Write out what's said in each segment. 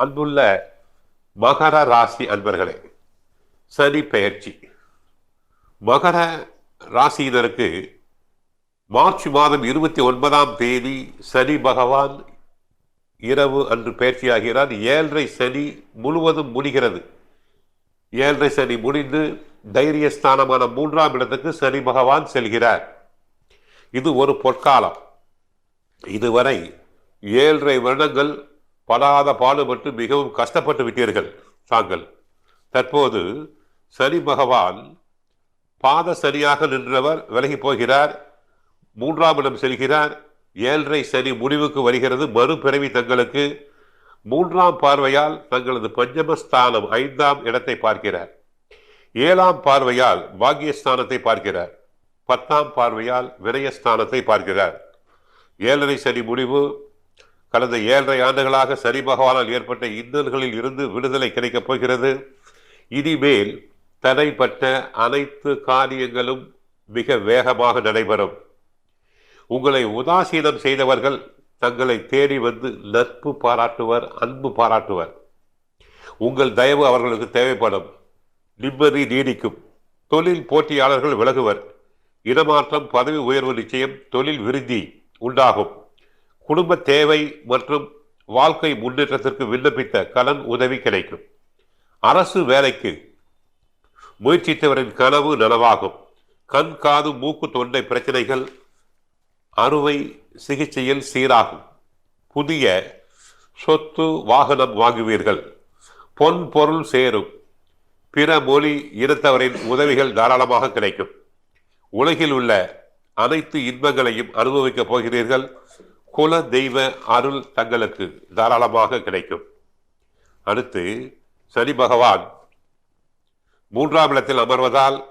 அன்புள்ள மகர ராசி அன்பர்களே சனி பெயர்ச்சி. மகர ராசியினருக்கு மார்ச் மாதம் இருபத்தி ஒன்பதாம் தேதி சனி பகவான் இரவு அன்று பயிற்சியாகிறார் ஏழரை சனி முழுவதும் முடிகிறது. ஏழரை சனி முடிந்து தைரியஸ்தானமான மூன்றாம் இடத்துக்கு சனி பகவான் செல்கிறார். இது ஒரு பொற்காலம். இதுவரை ஏழரை வருடங்கள் படாத பாடுபட்டு மிகவும் கஷ்டப்பட்டு விட்டீர்கள் தாங்கள். தற்போது சனி பகவான் பாத சரியாக நின்றவர் விலகி போகிறார் மூன்றாம் இடம் செல்கிறார். ஏழரை சனி முடிவுக்கு வருகிறது மறுபிறவி தங்களுக்கு. மூன்றாம் பார்வையால் தங்களது பஞ்சமஸ்தானம் ஐந்தாம் இடத்தை பார்க்கிறார். ஏழாம் பார்வையால் பாக்கியஸ்தானத்தை பார்க்கிறார். பத்தாம் பார்வையால் விரயஸ்தானத்தை பார்க்கிறார். ஏழரை சனி முடிவு கடந்த ஏழரை ஆண்டுகளாக சனி பகவானால் ஏற்பட்ட இன்னல்களில் இருந்து விடுதலை கிடைக்கப் போகிறது. இனிமேல் தடைப்பட்ட அனைத்து காரியங்களும் மிக வேகமாக நடைபெறும். உங்களை உதாசீனம் செய்தவர்கள் தங்களை தேடி வந்து நட்பு பாராட்டுவர் அன்பு பாராட்டுவர். உங்கள் தயவு அவர்களுக்கு தேவைப்படும். நிம்மதி நீடிக்கும். தொழில் போட்டியாளர்கள் விலகுவர். இடமாற்றம் பதவி உயர்வு நிச்சயம் தொழில் விருந்தி உண்டாகும். குடும்ப தேவை மற்றும் வாழ்க்கை முன்னேற்றத்திற்கு விண்ணப்பித்த கடன் உதவி கிடைக்கும். அரசு வேலைக்கு முயற்சித்தவரின் கனவு நனவாகும். கண் காது மூக்கு தொண்டை பிரச்சனைகள் அறுவை சிகிச்சையில் சீராகும். புதிய சொத்து வாகனம் வாங்குவீர்கள். பொன் பொருள் சேரும். பிற மொழி இனத்தவரின் உதவிகள் தாராளமாக கிடைக்கும். உலகில் உள்ள அனைத்து இன்பங்களையும் அனுபவிக்கப் போகிறீர்கள். குல தெய்வ அருள் தங்களுக்கு தாராளமாக கிடைக்கும். அடுத்து சனி பகவான். மூன்றாம் இடத்தில் அமர்வதால்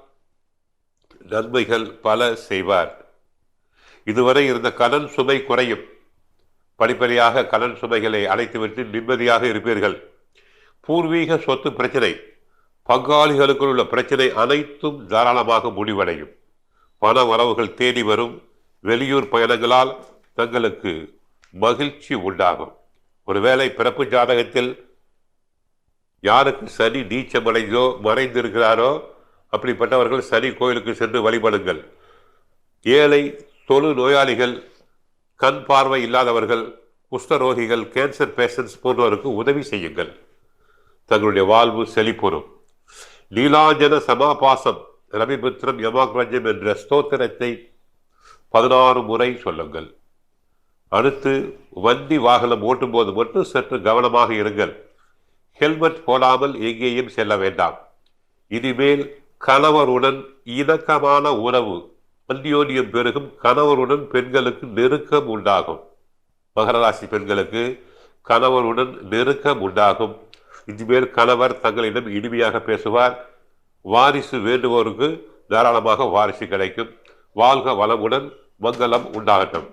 நன்மைகள் பல செய்வார். இதுவரை இருந்த கடன் சுமை குறையும். படிப்படியாக கடன் சுமைகளை அழைத்துவிட்டு நிம்மதியாக இருப்பீர்கள். பூர்வீக சொத்து பிரச்சனை. பங்காளிகளுக்குள் உள்ள பிரச்சனை அனைத்தும் தாராளமாக முடிவடையும். பண வரவுகள் தேடி வரும். வெளியூர் பயணங்களால் தங்களுக்கு மகிழ்ச்சி உண்டாகும். ஒருவேளை பிறப்பு ஜாதகத்தில் யாருக்கு சனி நீச்சமடைந்தோ மறைந்திருக்கிறாரோ அப்படிப்பட்டவர்கள் சனி கோயிலுக்கு சென்று வழிபடுங்கள். ஏழை தொழு நோயாளிகள் கண் பார்வை இல்லாதவர்கள் குஷ்டரோகிகள் கேன்சர் பேஷண்ட்ஸ் போன்றவருக்கு உதவி செய்யுங்கள். தங்களுடைய வாழ்வு செழிப்புறும். நீலாஞ்சன சமாபாசம் ரவிபுத்திரம் யமாக்ரஜம் என்ற ஸ்தோத்திரத்தை பதினாறு முறை சொல்லுங்கள். அடுத்து வண்டி வாகனம் ஓட்டும்போது மட்டும் சற்று கவனமாக இருங்கள். ஹெல்மெட் போடாமல் எங்கேயும் செல்ல வேண்டாம். இனிமேல் கணவருடன் இணக்கமான உறவு அந்யோன்யம் பெருகும் கணவருடன் பெண்களுக்கு நெருக்கம் உண்டாகும். மகர ராசி பெண்களுக்கு கணவருடன் நெருக்கம் உண்டாகும். இனிமேல் கணவர் தங்களிடம் இனிமையாக பேசுவார். வாரிசு வேண்டுவோருக்கு தாராளமாக வாரிசு கிடைக்கும். வாழ்க வளமுடன் மங்களம் உண்டாகட்டும்.